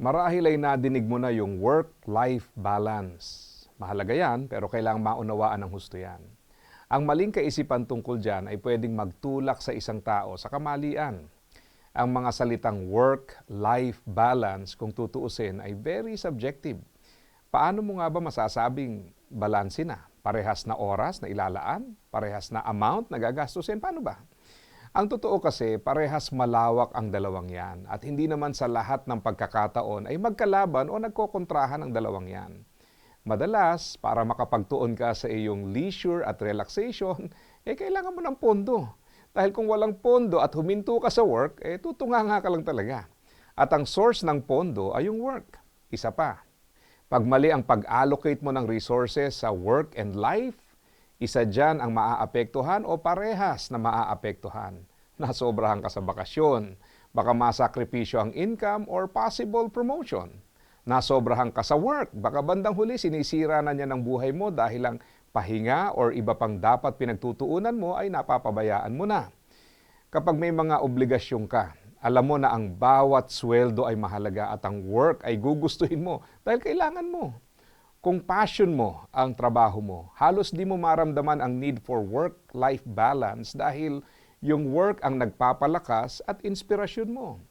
Marahil ay nadinig mo na yung work-life balance. Mahalaga yan, pero kailangang maunawaan ng husto yan. Ang maling kaisipan tungkol dyan ay pwedeng magtulak sa isang tao sa kamalian. Ang mga salitang work-life balance, kung tutuusin, ay very subjective. Paano mo nga ba masasabing balanse na? Parehas na oras na ilalaan? Parehas na amount na gagastusin? Paano ba? Ang totoo kasi, parehas malawak ang dalawang yan at hindi naman sa lahat ng pagkakataon ay magkalaban o nagkokontrahan ang dalawang yan. Madalas, para makapagtuon ka sa iyong leisure at relaxation, eh kailangan mo ng pondo. Dahil kung walang pondo at huminto ka sa work, eh tutunganga ka lang talaga. At ang source ng pondo ay yung work. Isa pa, pag mali ang pag-allocate mo ng resources sa work and life, isa dyan ang maaapektuhan o parehas na maaapektuhan. Nasobrahan ka sa bakasyon, baka masakripisyo ang income or possible promotion. Nasobrahan ka sa work, baka bandang huli sinisira na niya ng buhay mo dahil ang pahinga or iba pang dapat pinagtutuunan mo ay napapabayaan mo na. Kapag may mga obligasyon ka, alam mo na ang bawat sweldo ay mahalaga at ang work ay gugustuhin mo dahil kailangan mo. Kung passion mo ang trabaho mo, halos di mo maramdaman ang need for work-life balance dahil yung work ang nagpapalakas at inspirasyon mo.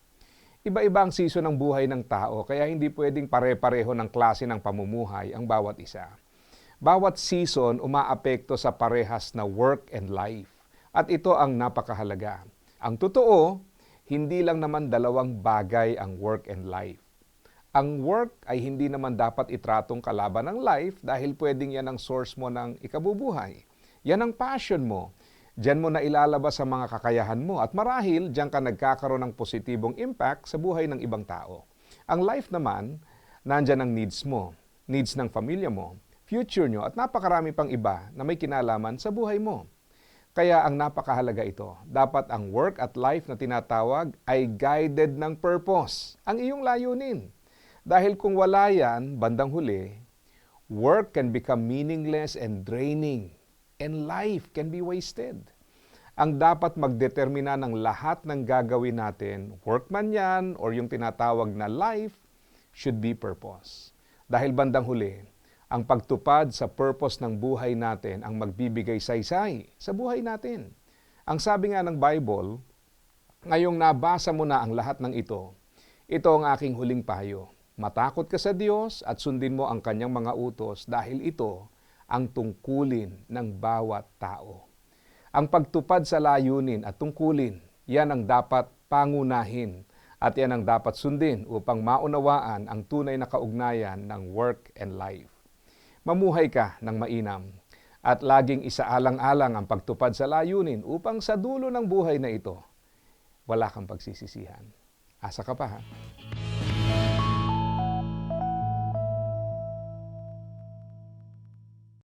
Iba-iba ang season ng buhay ng tao kaya hindi pwedeng pare-pareho ng klase ng pamumuhay ang bawat isa. Bawat season umaapekto sa parehas na work and life. At ito ang napakahalaga. Ang totoo, hindi lang naman dalawang bagay ang work and life. Ang work ay hindi naman dapat itratong kalaban ng life dahil pwedeng yan ang source mo ng ikabubuhay. Yan ang passion mo. Diyan mo na ilalabas sa mga kakayahan mo at marahil diyan ka nagkakaroon ng positibong impact sa buhay ng ibang tao. Ang life naman, nandyan ang needs mo, needs ng pamilya mo, future nyo at napakarami pang iba na may kinalaman sa buhay mo. Kaya ang napakahalaga ito, dapat ang work at life na tinatawag ay guided ng purpose, ang iyong layunin. Dahil kung wala yan, bandang huli, work can become meaningless and draining, and life can be wasted. Ang dapat magdetermina ng lahat ng gagawin natin, work man yan or yung tinatawag na life, should be purpose. Dahil bandang huli, ang pagtupad sa purpose ng buhay natin ang magbibigay saysay sa buhay natin. Ang sabi nga ng Bible, ngayong nabasa mo na ang lahat ng ito, ito ang aking huling payo. Matakot ka sa Diyos at sundin mo ang kanyang mga utos dahil ito ang tungkulin ng bawat tao. Ang pagtupad sa layunin at tungkulin, yan ang dapat pangunahin at yan ang dapat sundin upang maunawaan ang tunay na kaugnayan ng work and life. Mamuhay ka ng mainam at laging isaalang-alang ang pagtupad sa layunin upang sa dulo ng buhay na ito, wala kang pagsisisihan. Asa ka pa ha?